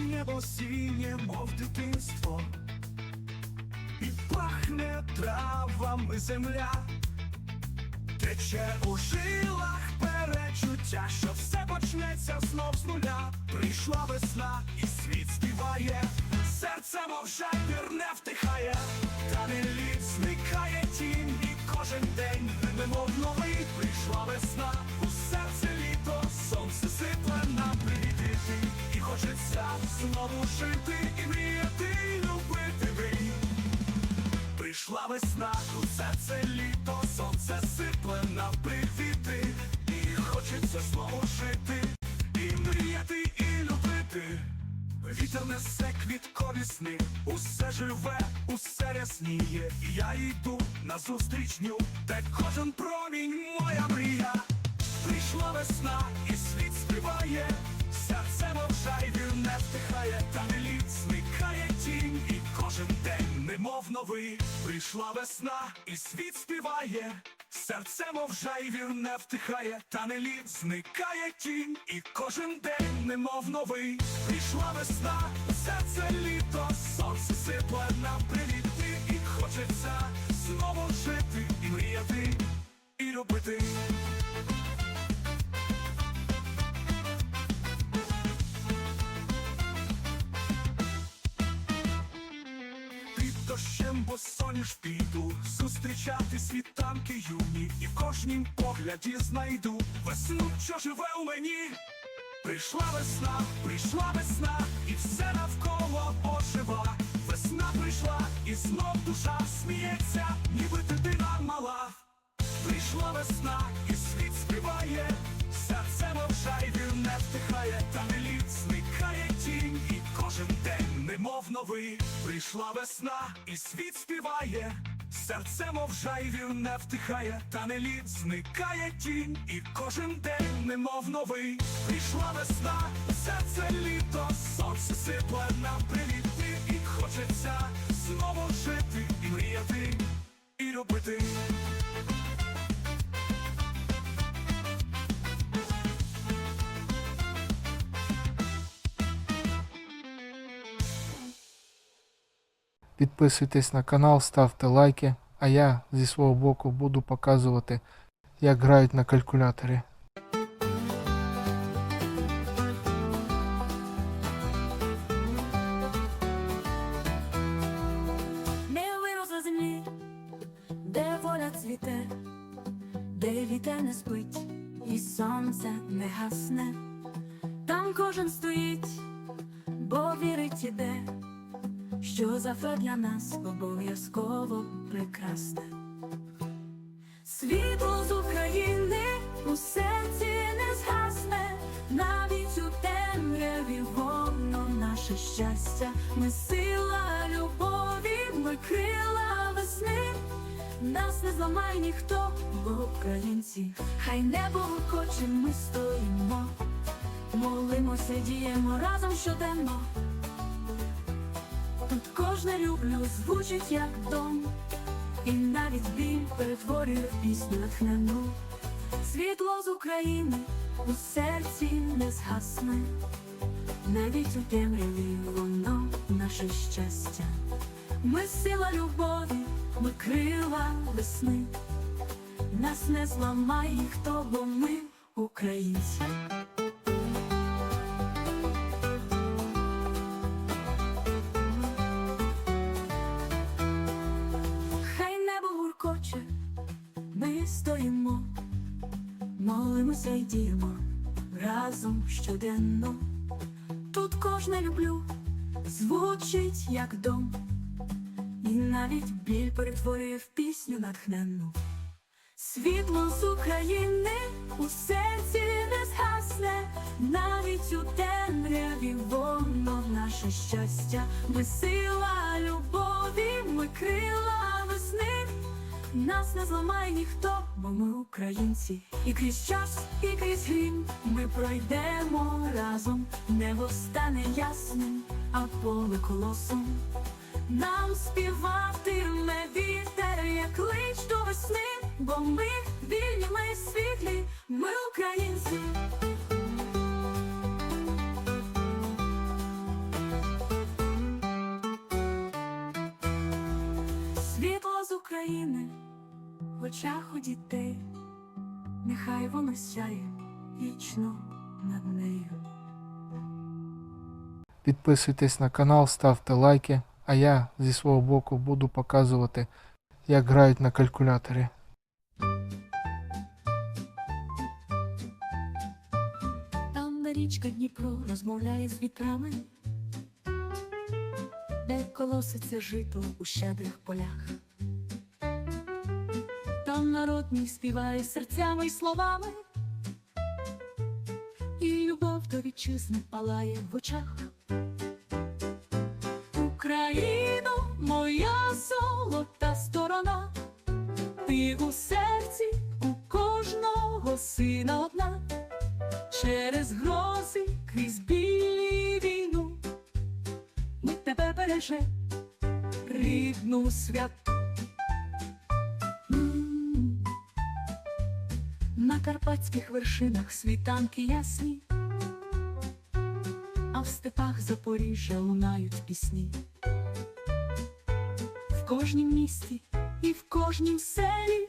небо сіє, мов дитинство, і пахне травами земля, тече у жилах перечуття, що все почнеться знов з нуля. Прийшла весна, і світ співає, серце мов жайвір не втихає, та не лід зникає тінь, і кожен день немов новий. Прийшла весна, у серце літо, сонце сипле нам хочеться знову жити, і мріяти, і любити вий. Прийшла весна, у серце літо, сонце сипле нам привіти, і хочеться знову жити, і мріяти, і любити. Вітер несе квіткові сни, усе живе, усе рясніє, і я йду на зустрічню, де кожен промінь моя мрія. Прийшла весна, і світ співає, мовчає, він не втихає, та не лід зникає тінь, і кожен день, немов новий. Прийшла весна, і світ співає, серце мовчає, він не втихає, та не лід зникає тінь, і кожен день, немов новий. Прийшла весна, серце літо, сонце сипле нам привіти, і хочеться знову жити, і мріяти, і любити. Зустрічати світанки юні І в кожнім погляді знайду Весну, що живе у мені. Прийшла весна, прийшла весна І все навколо ожива. Весна прийшла і знов душа сміється Ніби дитина мала. Прийшла весна і світ співає Серце мовчає, він не втихає. Та не лід зникає тінь І кожен день, немов новий. Прийшла весна і світ співає Серце мов жайвів не втихає Та не лід зникає тінь І кожен день, немов новий. Прийшла весна, серце літо Сонце сипле нам привіти І хочеться знову жити І мріяти, і любити Підписуйтесь на канал, ставте лайки, а я зі свого боку буду показувати, як грають на калькуляторі. Не виросла де воля цвіте, де вітер не спить, і сонце не гасне. Там кожен стоїть, бо вірить іде, завтра для нас обов'язково прекрасне. Світло з України у серці не згасне, навіть у темряві воно наше щастя. Ми сила любові, ми крила весни. Нас не зламає ніхто, бо українці, хай небо хоче, ми стоїмо, молимося, діємо разом щоденно. Кожне люблю звучить як дом, і навіть біль перетворює в пісню натхнену. Світло з України у серці не згасне, навіть у темряві воно наше щастя. Ми сила любові, ми крила весни. Нас не зламає ніхто, бо ми українці. Разом щоденно. Тут кожне люблю звучить як дом, і навіть біль перетворює в пісню натхненну. Світло з України у серці не згасне, навіть у темряві воно наше щастя. Ми сила любові, ми крила весни. Нас не зламає ніхто, бо ми українці. І крізь час, і крізь грім ми пройдемо разом. Небо стане ясним, а поле колосом. Нам співатиме вітер, як клич до весни, бо ми вільні, ми світлі, ми українці. Очах у дітей, нехай воно сяє вічно над нею. Підписуйтесь на канал, ставте лайки, а я зі свого боку буду показувати, як грають на калькуляторі. Там, де річка Дніпро розмовляє з вітрами, де колоситься жито у щедрих полях. Народ мій співає серцями й словами, і любов до вітчизни палає в очах. Україно, моя золота сторона, ти у серці у кожного сина одна через грози крізь білі війну. Ми тебе береже, рідну святу. На карпатських вершинах світанки ясні, а в степах Запоріжжя лунають пісні. В кожнім місті і в кожнім селі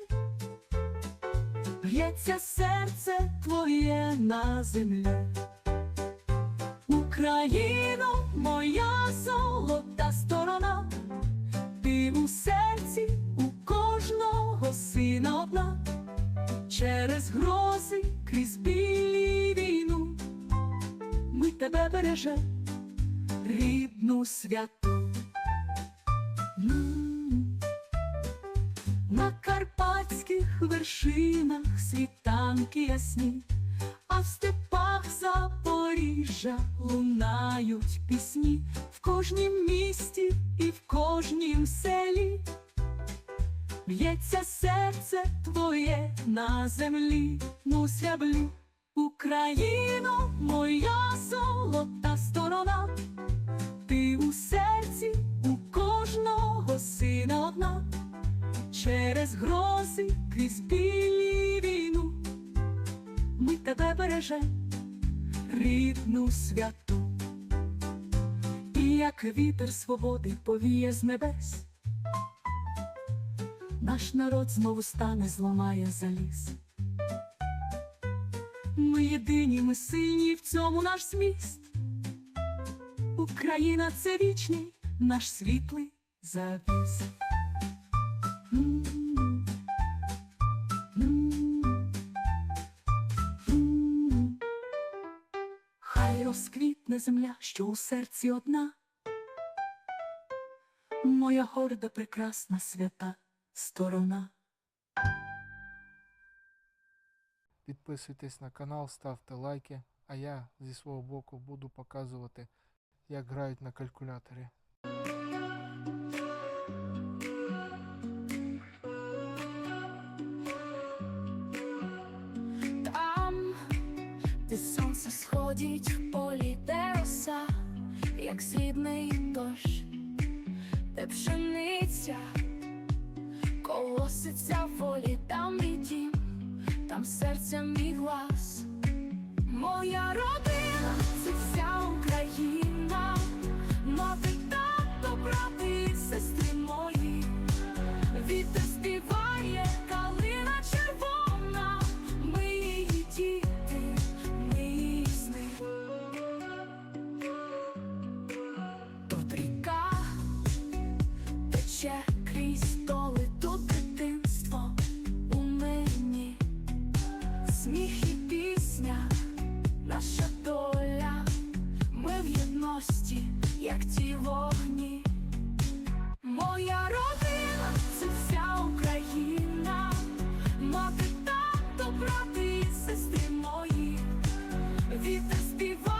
Б'ється серце твоє на землі. Україно, моя золота сторона, ти у серці у кожного сина одна, через грози крізь білі війну, ми тебе береже, рідну святу. На карпатських вершинах світанки ясні, а в степах Запоріжжя лунають пісні в кожнім місті і в кожнім селі. Б'ється серце твоє на землі, ну сяблі, Україно, моя золота сторона, ти у серці у кожного сина одна. Через грози крізь білі війну, ми тебе береже, рідну святу, і як вітер свободи повіє з небес, наш народ знову стане, зламає заліз. Ми єдині, ми сильні, в цьому наш зміст. Україна це вічний, наш світлий завіс. Хай розквітне земля, що у серці одна. Моя горда, прекрасна свята сторона. Підписуйтесь на канал, ставте лайки, а я зі свого боку буду показувати, як грають на калькуляторі. Там, де сонце сходить в полі, де роса, як срібний дощ, де пшениця колоситься волі, там і дім, там серце мій глас, моя родина, це вся Україна, Мати тато, брати і сестри мої, вітер співає калина червона, ми її діти, ми її сни. Тут ріка тече крізь столи. як ті вогні. Моя родина це вся Україна, мати, тато, брати і сестри мої, вітер співає.